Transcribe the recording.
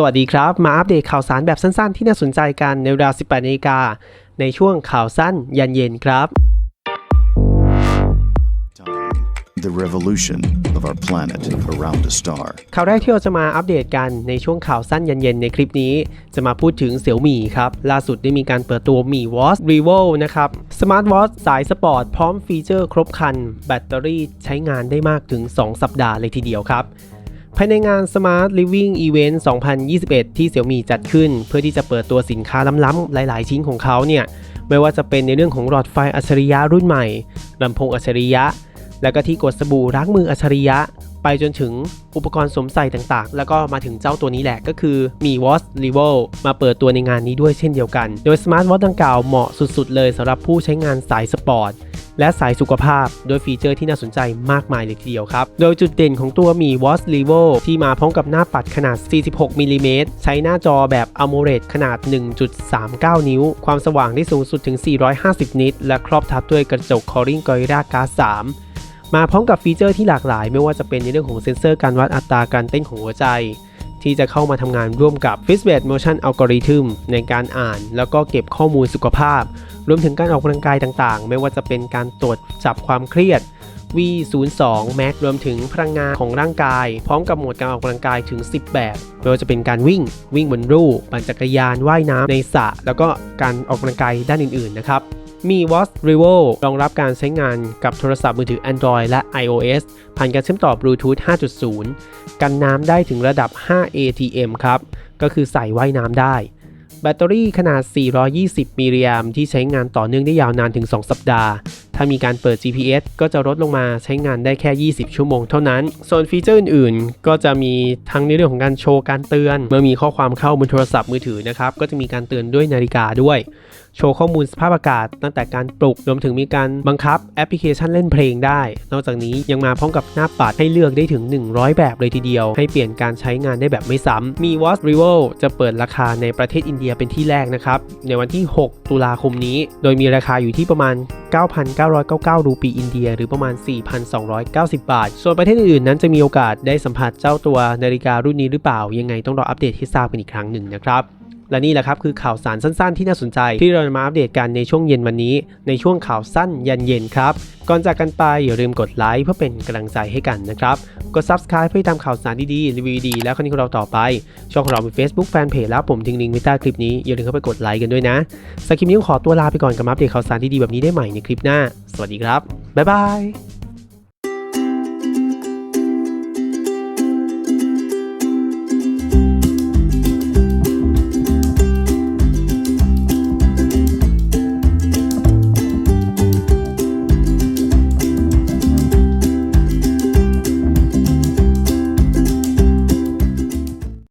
สวัสดีครับ มาอัปเดตข่าวสารแบบสั้นๆ ที่น่าสนใจกันในเวลา 18นาฬิกา ในช่วงข่าวสั้นยันเย็นครับ The revolution of our planet around a star. ข่าวแรกที่เราจะมาอัปเดตกันในช่วงข่าวสั้นเย็นๆในคลิปนี้ จะมาพูดถึงเสี่ยวมี่ครับ ล่าสุดได้มีการเปิดตัวมี่ Watch Revo นะครับสมาร์ทวอทสายสปอร์ตพร้อมฟีเจอร์ครบครัน แบตเตอรี่ใช้งานได้มากถึง 2 สัปดาห์เลยทีเดียวครับ ภายในงาน Smart Living Event 2021 ที่เสี่ยวมี่จัดขึ้น เพื่อที่จะเปิดตัวสินค้าล้ำๆหลาย ๆ ชิ้นของเขาเนี่ยไม่ว่าจะเป็นในเรื่องของหลอดไฟอัจฉริยะรุ่นใหม่ลำโพงอัจฉริยะ แล้วก็ที่กดสบู่ล้างมืออัจฉริยะ ไปจนถึงอุปกรณ์สวมใส่ต่างๆ แล้วก็มาถึงเจ้าตัวนี้แหละก็คือมี Watch Revo มาเปิดตัวในงานนี้ด้วยเช่นเดียวกัน โดย Smart Watch ดังกล่าวเหมาะสุดๆ เลยสำหรับผู้ใช้งานสายสปอร์ต และสายสุขภาพโดยฟีเจอร์ที่น่าสนใจมากมายเลยทีเดียวครับ โดยจุดเด่นของตัวมี Watch Revo ที่มาพร้อมกับหน้าปัดขนาด 46มิลลิเมตรใช้หน้าจอแบบ AMOLED ขนาด 1.39 นิ้ว ความสว่างได้สูงสุดถึง 450 นิต และครอบทับด้วยกระจก Corning Gorilla Glass 3 มาพร้อมกับฟีเจอร์ที่หลากหลาย ไม่ว่าจะเป็นในเรื่องของเซ็นเซอร์การวัดอัตราการเต้นของหัวใจ ที่จะเข้ามาทำงานร่วมกับ Fitbit Motion Algorithm ในการอ่านแล้วก็เก็บข้อมูลสุขภาพ รวมถึงการออกกำลังกายต่างๆ ไม่ว่าจะเป็นการตรวจจับความเครียด V02 Max รวมถึงพลังงานของร่างกาย พร้อมกับโหมดการออกกำลังกายถึง 10 แบบไม่ว่าจะเป็นการวิ่ง วิ่งบนลู่ปั่นจักรยานว่ายน้ำในสระแล้วก็การออกกำลังกายด้านอื่นๆนะครับ มี Watch Revo รองรับการใช้งานกับโทรศัพท์มือถือ Android และ iOS ผ่านการเชื่อมต่อ Bluetooth 5.0 กันน้ำได้ถึงระดับ 5 ATM ครับ ก็คือใส่ว่ายน้ำได้ แบตเตอรี่ขนาด 420 มิลลิแอมที่ใช้งานต่อเนื่องได้ยาวนานถึง 2 สัปดาห์ ถ้ามีการเปิด GPS ก็จะลดลงมาใช้งานได้แค่ 20 ชั่วโมงเท่านั้น ส่วนฟีเจอร์อื่นๆ ก็จะมีทั้งในเรื่องของการโชว์การเตือน เมื่อมีข้อความเข้าบนโทรศัพท์มือถือนะครับ ก็จะมีการเตือนด้วยนาฬิกาด้วย โชว์ข้อมูลสภาพอากาศ ตั้งแต่การปลุก รวมถึงมีการบังคับแอปพลิเคชันเล่นเพลงได้ นอกจากนี้ยังมาพร้อมกับหน้าปัดให้เลือกได้ถึง 100 แบบเลยทีเดียว ให้เปลี่ยนการใช้งานได้แบบไม่ซ้ำมี Watch Revo จะเปิดราคาในประเทศอินเดียเป็นที่แรกนะครับ ในวันที่ 6 ตุลาคมนี้ โดยมีราคาอยู่ที่ประมาณ9,999 รูปีอินเดีย หรือประมาณ 4,290 บาท ส่วนประเทศอื่นๆนั้นจะมีโอกาสได้สัมผัสเจ้าตัวนาฬิการุ่นนี้หรือเปล่า ยังไงต้องรออัปเดตให้ทราบกันอีกครั้งหนึ่งนะครับ และนี่แหละครับคือข่าวสารสั้นๆที่น่าสนใจที่เราจะมาอัปเดตกันในช่วงเย็นวันนี้ ในช่วงข่าวสั้นยันเย็นครับ ก่อนจากกันไปอย่าลืมกดไลค์เพื่อเป็นกำลังใจให้กันนะครับ กด subscribe เพื่อตามข่าวสารดีๆรีวิวดีแล้วคอนนี้ของเราต่อไป ช่องของเรามี Facebook Fanpage แล้วผมทิ้งลิงก์ไว้ใต้คลิปนี้อย่าลืมเข้าไปกดไลค์กันด้วยนะสำหรับคลิปนี้ขอตัวลาไปก่อนกับมาอัปเดตข่าวสารดีๆแบบนี้ได้ใหม่ในคลิปหน้า สวัสดีครับบ๊ายบาย